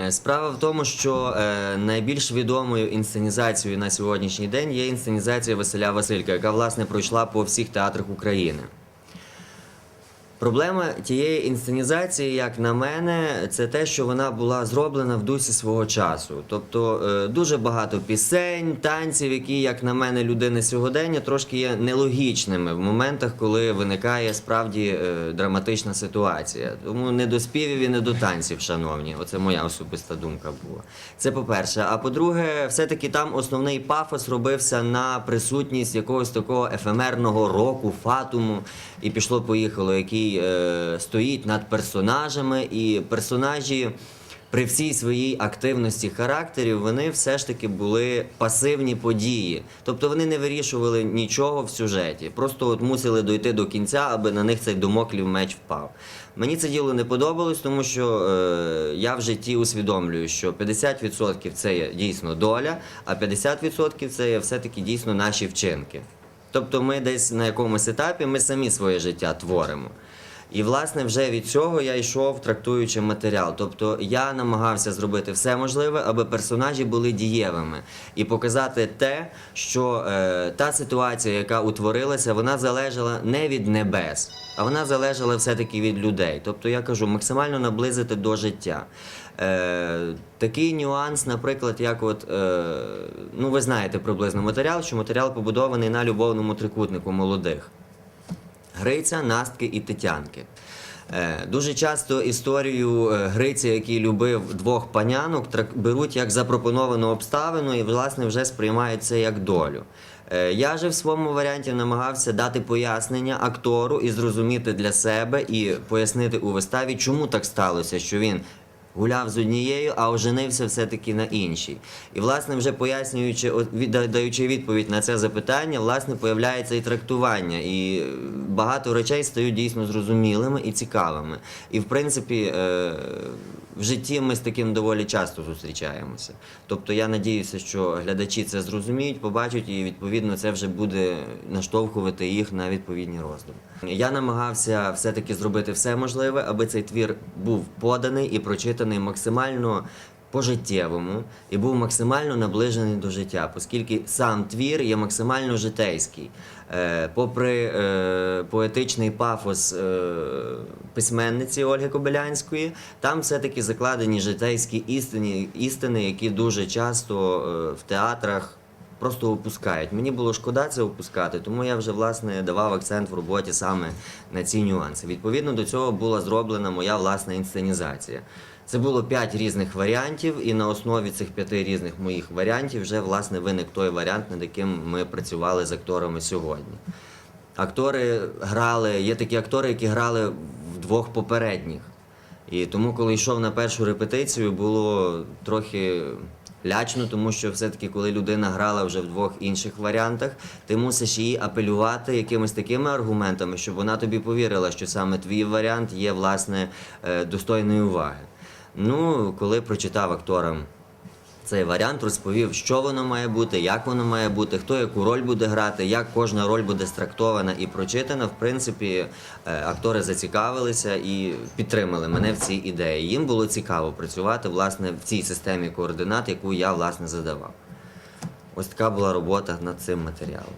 Е, Справа в тому, що е, найбільш відомою інсценізацією на сьогоднішній день є інсценізація Василя Василька, яка власне пройшла по всіх театрах України. Проблема тієї інсценізації, як на мене, це те, що вона була зроблена в дусі свого часу. Тобто е, дуже багато пісень, танців, які, як на мене, людини сьогодення трошки є нелогічними в моментах, коли виникає справді е, драматична ситуація. Тому не до співів і не до танців, шановні. Оце моя особиста думка була. Це по-перше. А по-друге, все-таки там основний пафос робився на присутність якогось такого ефемерного року, фатуму, і пішло-поїхало, який е, стоїть над персонажами, і персонажі. При всій своїй активності характерів вони все ж таки були пасивні події. Тобто вони не вирішували нічого в сюжеті. Просто от мусили дойти до кінця, аби на них цей домоклів меч впав. Мені це діло не подобалось, тому що е, я в житті усвідомлюю, що 50% це є дійсно доля, а 50% це є все-таки дійсно наші вчинки. Тобто ми десь на якомусь етапі ми самі своє життя творимо. І власне вже від цього я йшов, трактуючи матеріал. Тобто я намагався зробити все можливе, аби персонажі були дієвими і показати те, що е, та ситуація, яка утворилася, вона залежала не від небес, а вона залежала все-таки від людей. Тобто я кажу, максимально наблизити до життя. Е, такий нюанс, наприклад, як от, е, ну ви знаєте приблизно матеріал, що матеріал побудований на любовному трикутнику молодих. Гриця, Настки і Тетянки. Е, Дуже часто історію е, Гриця, який любив двох панянок, беруть як запропоновану обставину і, власне, вже сприймають це як долю. Е, Я же в своєму варіанті намагався дати пояснення актору і зрозуміти для себе і пояснити у виставі, чому так сталося, що він гуляв з однією, а оженився все-таки на іншій. І, власне, вже пояснюючи, даючи відповідь на це запитання, власне, появляється і трактування. І багато речей стають дійсно зрозумілими і цікавими. І, в принципі, е, в житті ми з таким доволі часто зустрічаємося. Тобто я надіюся, що глядачі це зрозуміють, побачать, і відповідно це вже буде наштовхувати їх на відповідні роздуми. Я намагався все-таки зробити все можливе, аби цей твір був поданий і прочитаний максимально по-життєвому і був максимально наближений до життя, оскільки сам твір є максимально житейський. Е, попри е, поетичний пафос е, письменниці Ольги Кобилянської, там все-таки закладені житейські істини, істини, які дуже часто в театрах просто опускають. Мені було шкода це опускати, тому я вже власне давав акцент в роботі саме на ці нюанси. Відповідно до цього була зроблена моя власна інсценізація. Це було п'ять різних варіантів, і на основі цих п'яти різних моїх варіантів вже власне виник той варіант, над яким ми працювали з акторами сьогодні. Актори грали, є такі актори, які грали в двох попередніх. І тому, коли йшов на першу репетицію, було трохи лячно, тому що все-таки, коли людина грала вже в двох інших варіантах, ти мусиш її апелювати якимись такими аргументами, щоб вона тобі повірила, що саме твій варіант є власне е, достойної уваги. Ну, коли прочитав акторам цей варіант розповів, що воно має бути, як воно має бути, хто яку роль буде грати, як кожна роль буде страктована і прочитана. В принципі, е, актори зацікавилися і підтримали мене в цій ідеї. Їм було цікаво працювати власне в цій системі координат, яку я власне задавав. Ось така була робота над цим матеріалом.